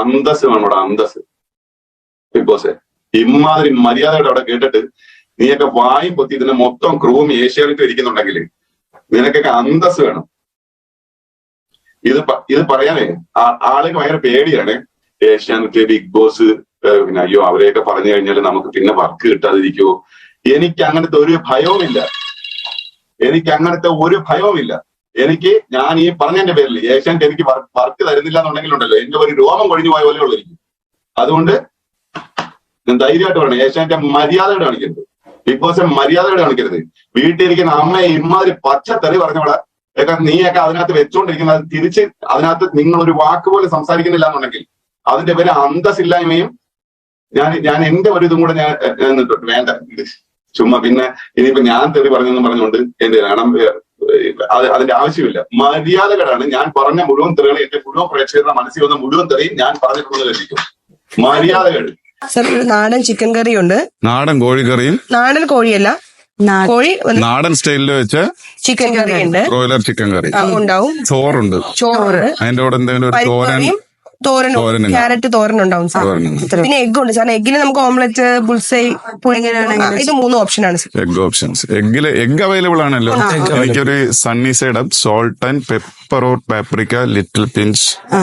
അന്തസ് വേണോടാ അന്തസ്. Big boss ഇമാതിരി മര്യാദയുടെ അവിടെ കേട്ടിട്ട് നീയൊക്കെ വായും പൊത്തി ഇതിനെ മൊത്തം ക്രൂവും ഏഷ്യാനെറ്റും ഇരിക്കുന്നുണ്ടെങ്കിൽ നിനക്കൊക്കെ അന്തസ് വേണം. ഇത് ഇത് പറയാനേ ആളുകൾ ഭയങ്കര പേടിയാണ്. ഏഷ്യാനെറ്റ് ബിഗ് ബോസ് പിന്നെ അയ്യോ അവരെയൊക്കെ പറഞ്ഞു കഴിഞ്ഞാൽ നമുക്ക് പിന്നെ വർക്ക് കിട്ടാതിരിക്കുവോ? എനിക്ക് അങ്ങനത്തെ ഒരു ഭയവുമില്ല. എനിക്ക് അങ്ങനത്തെ ഒരു ഭയവുമില്ല. എനിക്ക് ഞാൻ ഈ പറഞ്ഞതിന്റെ പേരിൽ ഏഷ്യാനെറ്റ് എനിക്ക് വർക്ക് തരുന്നില്ല എന്നുണ്ടെങ്കിലുണ്ടല്ലോ. എന്റെ ഒരു രോമം കൊഴിഞ്ഞു പോയ പോലെ ഉള്ളിരിക്കും അതുകൊണ്ട് ഞാൻ ധൈര്യമായിട്ട് പറയണം. ഏഷ്യാനെറ്റ് മര്യാദയോടെ കാണിക്കരുത്. ബിഗ് ബോസ് മര്യാദയോടെ കാണിക്കരുത്. വീട്ടിലിരിക്കുന്ന അമ്മയെ ഇമാതിരി പച്ചത്തെറി പറഞ്ഞവിടെ നീയൊക്കെ അതിനകത്ത് വെച്ചുകൊണ്ടിരിക്കുന്നത് തിരിച്ച് അതിനകത്ത് നിങ്ങൾ ഒരു വാക്ക് പോലെ സംസാരിക്കുന്നില്ല എന്നുണ്ടെങ്കിൽ അതിന്റെ പേര് അന്തസ്സില്ലായ്മയും ഞാൻ ഞാൻ എന്റെ ഒരു ഇതും കൂടെ ഞാൻ വേണ്ട ചുമ്മാ പിന്നെ ഇനിയിപ്പോ ഞാൻ തെറി പറഞ്ഞെന്ന് പറഞ്ഞുകൊണ്ട് എന്റെ അത് അതിന്റെ ആവശ്യമില്ല. മര്യാദകളാണ് ഞാൻ പറഞ്ഞ മുഴുവൻ തെറികൾ എന്റെ മുഴുവൻ പ്രേക്ഷകരുടെ മനസ്സിൽ വന്ന മുഴുവൻ തെറിയും ഞാൻ പറഞ്ഞിട്ടുള്ളത് ലഭിക്കും. മര്യാദകൾ. സർ നാടൻ ചിക്കൻ കറി ഉണ്ട് നാടൻ കോഴിക്കറിയും നാടൻ കോഴിയല്ല. കോഴി നാടൻ സ്റ്റൈലിൽ വെച്ച ചിക്കൻ കറി ഉണ്ട് ബ്രോയിലർ ചിക്കൻ കറി. ഉണ്ടാവും. ചോറുണ്ട്. ചോറ് അതിന്റെ കൂടെ എന്തെങ്കിലും ഒരു തോരൻ തോരനും. ക്യാരറ്റ് തോരൻ ഉണ്ടാവും സാർ. പിന്നെ എഗ് ഉണ്ട് സാർ. എഗ്ഗിന് നമുക്ക് ഓംലെറ്റ് ബുൾസൈ ഇത് മൂന്ന് ഓപ്ഷൻ ആണ് sir. Egg options. എഗ്ഗിൽ egg available ആണല്ലോ. എനിക്കൊരു sunny side up salt and pepper or paprika little pinch ആ.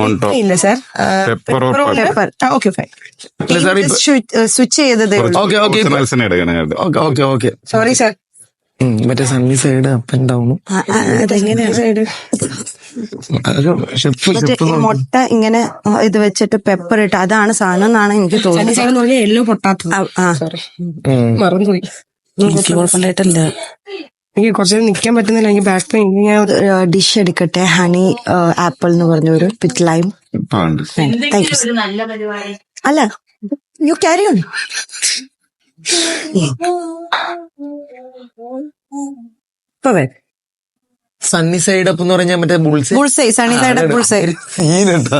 On top. ഇല്ല സാർ. Pepper or Pepper. Okay fine switch ചെയ്തതേ ഉള്ളൂ. ഓക്കെ ഓക്കെ മത്സരം എടുക്കണം okay okay okay sorry sir മറ്റേ സണ്ണി സൈഡ് അപ്പ് ആൻഡ് ഡൗണും സൈഡ് മുട്ട ഇങ്ങനെ ഇത് വെച്ചിട്ട് പെപ്പർ ഇട്ട് അതാണ് സാധനം എന്നാണ് എനിക്ക് തോന്നുന്നത്. എല്ലോ പൊട്ടാത്തത്. മറന്നുപോയി എനിക്ക് കുഴപ്പമുണ്ടായിട്ടില്ല എനിക്ക് കുറച്ച് നേരം നിൽക്കാൻ പറ്റുന്നില്ല. എനിക്ക് ബാക്ക് പെയിൻ ഞാൻ ഡിഷ് എടുക്കട്ടെ? ഹണി ആപ്പിൾ എന്ന് പറഞ്ഞ ഒരു വിത്ത് ലൈം ഉണ്ട് താങ്ക് യു അല്ല യു ക്യാരി ഓൺ ഇപ്പൊ വേ സണ്ണി സൈഡ് അപ്പ് എന്ന് പറഞ്ഞാൽ മറ്റേ bulls bullseye sunny side bullseye സീനട്ടാ.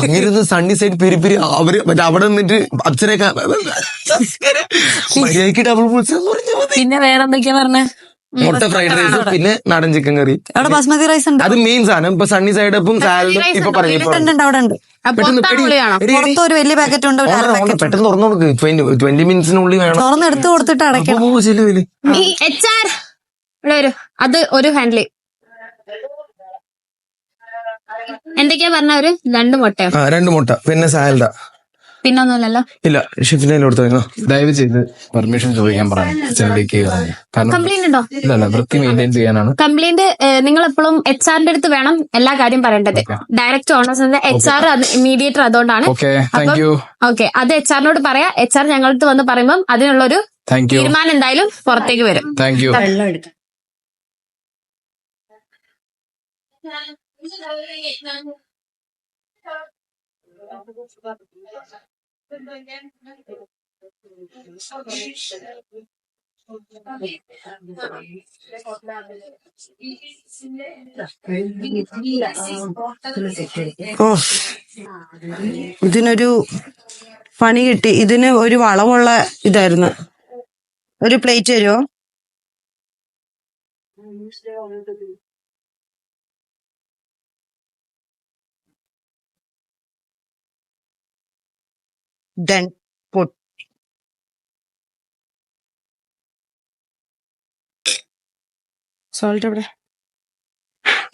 അങ്ങനെ സണ്ണി സൈഡ് പെരി പെരി അവർ മറ്റേ അവിടെ നിന്നിട്ട് അച്ഛനൊക്കെ മര്യാദയ്ക്ക് ഡബിൾ ബുൾസ് എന്ന് പറഞ്ഞാൽ മതി. പിന്നെ വേറെ എന്തൊക്കെയാ പറഞ്ഞേ മുട്ട ഫ്രൈഡ് റൈസ് പിന്നെ നാടൻ ചിക്കൻ കറി അവിടെ ബസ്മതി റൈസ് ഉണ്ട്. അത് മെയിൻ സാധനം. ഇപ്പൊ സണ്ണി സൈഡ് അപ്പും സാലഡും ഇപ്പൊ പറഞ്ഞു ഇപ്പൊ ഉണ്ട്, ഉണ്ട്, അവിടെ ഉണ്ട് പെട്ടെന്ന് തുറന്നു കൊടുക്ക് ട്വന്റി മിനിറ്റ്സിനുള്ളിൽ വേണം. തുറന്ന് എടുത്ത് കൊടുത്തിട്ട് അടയ്ക്കണം. അത് ഒരു ഹാൻഡിൽ എന്തൊക്കെയാ പറഞ്ഞ ഒരു രണ്ട് മുട്ട ആ രണ്ട് മുട്ട. പിന്നെ സാലഡ. പിന്നെ ഒന്നുമില്ലല്ലോ? ഇല്ല ഷിഫിനെ കൊടുത്തു ദയവ് ചെയ്ത് പെർമിഷൻ ചോദിക്കാൻ കാരണം കംപ്ലൈന്റ് ഉണ്ടോ? ഇല്ല വൃത്തി മെയിന്റെയിൻ ചെയ്യാനാണ്. കംപ്ലൈന്റ് നിങ്ങൾ എപ്പോഴും എച്ച് ആറിന്റെ അടുത്ത് വേണം എല്ലാ കാര്യം പറയേണ്ടത്. ഡയറക്റ്റ് ഓണേഴ്സിന്റെ എച്ച് ആർ മീഡിയേറ്റർ അതുകൊണ്ടാണ്. ഓക്കെ അത് എച്ച് ആറിനോട് പറയാ. എച്ച് ആർ ഞങ്ങളടുത്ത് വന്ന് പറയുമ്പോൾ അതിനുള്ള ഒരു യു തീരുമാനം എന്തായാലും പുറത്തേക്ക് വരും. താങ്ക് യു ഇതിനൊരു പണി കിട്ടി. ഇതിന് ഒരു വളമുള്ള ഇതായിരുന്നു. ഒരു പ്ലേറ്റ് തരുമോ Then put സോൾട്ട് എവിടെ?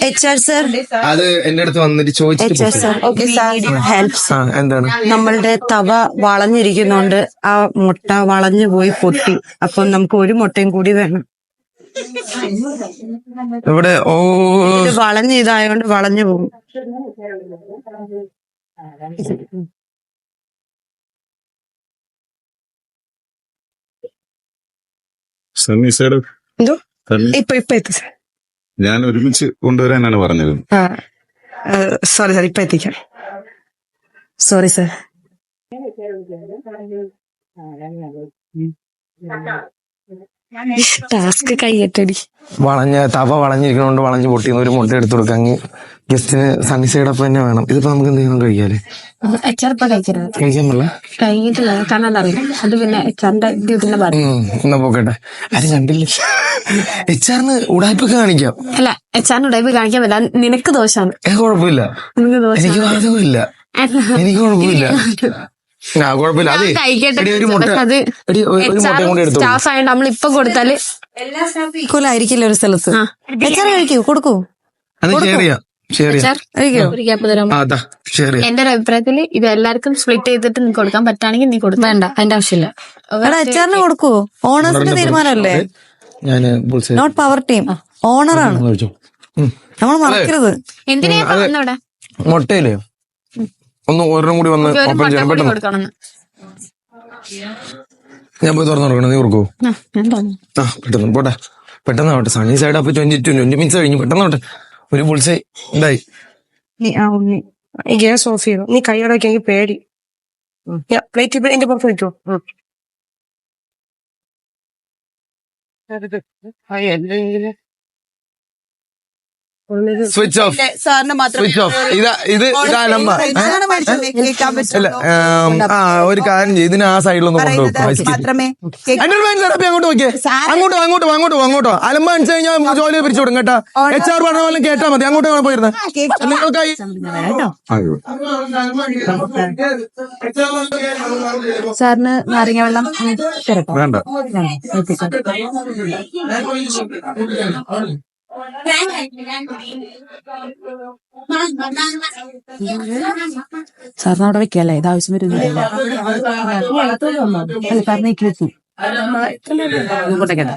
എച്ച് ആർ സർ അത് എന്റെ അടുത്ത് വന്നിട്ട് എച്ച് ആർ ചോദിച്ചിട്ട് സർ ഓക്കെ സാർ ഹെൽപ്സ് ആ എന്താണ്? നമ്മളുടെ തവ വളഞ്ഞിരിക്കുന്നോണ്ട് ആ മുട്ട വളഞ്ഞു പോയി പൊട്ടി. അപ്പം നമുക്ക് ഒരു മുട്ടയും കൂടി വേണം. ഇവിടെ ഓ. ഇത് വളഞ്ഞ ഇതായോണ്ട് വളഞ്ഞു പോകും. സണ്ണി സൈഡ് എന്തോ? ഇപ്പൊ ഇപ്പൊ എത്തി സാർ ഞാൻ ഒരുമിച്ച് കൊണ്ടുവരാനാണ് പറഞ്ഞത്. സോറി സാർ ഇപ്പൊ എത്തിക്കാം. സോറി സാർ ടാസ്ക് കൈയ്യറ്റടി വളഞ്ഞ തവ വളഞ്ഞിരിക്കണോണ്ട് വളഞ്ഞ് പൊട്ടിന്ന് ഒരു മുട്ട എടുത്തു കൊടുക്കാങ്ങി ഗസ്റ്റിന് സണ്ണി സൈഡ് അപ്പം തന്നെ വേണം. ഇതിപ്പോ നമുക്ക് എന്തെങ്കിലും കഴിക്കാല്ലേ? കഴിക്കരുത്. കഴിക്കാൻ പറ്റില്ല അറിയില്ല. അത് പിന്നെ എന്നാ പോക്കട്ടെ. ആരും കണ്ടില്ല. ഉടായ്പൊക്കെ കാണിക്കാം. അല്ല കാണിക്കാൻ പറ്റില്ല. നിനക്ക് ദോഷാണ്. ഏ കുഴപ്പമില്ല നിനക്ക് ദോഷം എനിക്ക് എനിക്ക് കുഴപ്പമില്ല ആ കുഴപ്പമില്ല അതെ കഴിക്കട്ടെ. എടി, ഒരു മുട്ട. അത് എടി, ഒരു- ഒരു മുട്ട കൊണ്ട് എടുത്തു സ്റ്റാഫ് ആയതുകൊണ്ട് നമ്മൾ ഇപ്പൊ കൊടുത്താൽ ആയിരിക്കില്ല ഒരു സ്ഥലത്ത്? കഴിക്കൂ? കൊടുക്കൂ? അത് ഷെയർ ചെയ്യാം. ഷെയർ ചെയ്യാം. ഒരു ഗ്യാപ്പ് തരാമോ ആ അതാ ഷെയർ ചെയ്യാം. എന്റെ ഒരു അഭിപ്രായത്തിൽ ഇത് എല്ലാവർക്കും സ്പ്ലിറ്റ് ചെയ്തിട്ട് നീ കൊടുക്കാൻ പറ്റുകയാണെങ്കിൽ നീ കൊടുക്കും. വേണ്ട അതിന്റെ ആവശ്യമില്ല. എടാ എച്ചാറിന് കൊടുക്കൂ. ഓണേഴ്സിന്റെ തീരുമാനമല്ലേ? ഞാൻ നോട്ട് പവർ ടീം ഓണറാണ്. നമ്മൾ മറക്കരുത്. എന്തിനാ അത്. മുട്ടയില്ലേ? ഒന്ന് ഒരെണ്ണം കൂടി വന്ന് ഓപ്പൺ ചെയ്യാൻ പെട്ടെന്ന്. ഞാൻ പോയി തുറന്നു കൊടുക്കണം നീ ഓർക്കോ ആ പെട്ടെന്ന് പോട്ടെ. പെട്ടെന്ന് ആവട്ടെ. സണ്ണി സൈഡ് അപ്പൊ ട്വന്റി ട്വന്റി മിനിറ്റ്സ് കഴിഞ്ഞു. പെട്ടെന്ന് ആവട്ടെ. ഒരു പുളിച്ചേ എന്തായി ഗ്യാസ് ഓഫ് ചെയ്തു? നീ കൈയോടെ എനിക്ക് പേടി. പ്ലേറ്റ് എന്റെ പുറത്ത് വെക്കോ സ്വിച്ച് ഓഫ് സാറിന് മാത്രമേ സ്വിച്ച് ഓഫ് ഇതാ ഇത് ഇതാ നമ്പർ ആ ഒരു കാര്യം ചെയ്യും. ഇതിന് ആ സൈഡിലൊന്ന് ഒന്ന് കൊണ്ടുപോകും അങ്ങോട്ട് നോക്കിയേ. അങ്ങോട്ടോ അങ്ങോട്ടോ അങ്ങോട്ടോ അങ്ങോട്ടോ അലമ്പ കാണിച്ചു കഴിഞ്ഞാൽ ജോലി പിരിച്ചു കൊടുക്കും കേട്ടോ. എച്ച് ആർ പറഞ്ഞ പോലെ കേട്ടാ മതി. അങ്ങോട്ട് പോയിരുന്നത് നിങ്ങൾക്കായി സാറിന് നാരങ്ങ വെള്ളം വേണ്ട. സാറിന് അവിടെ വെക്കല്ലേ? ഇത് ആവശ്യം വരുന്നില്ല സാറിനേക്ക് വെച്ചു ഇങ്ങോട്ടേക്കല്ല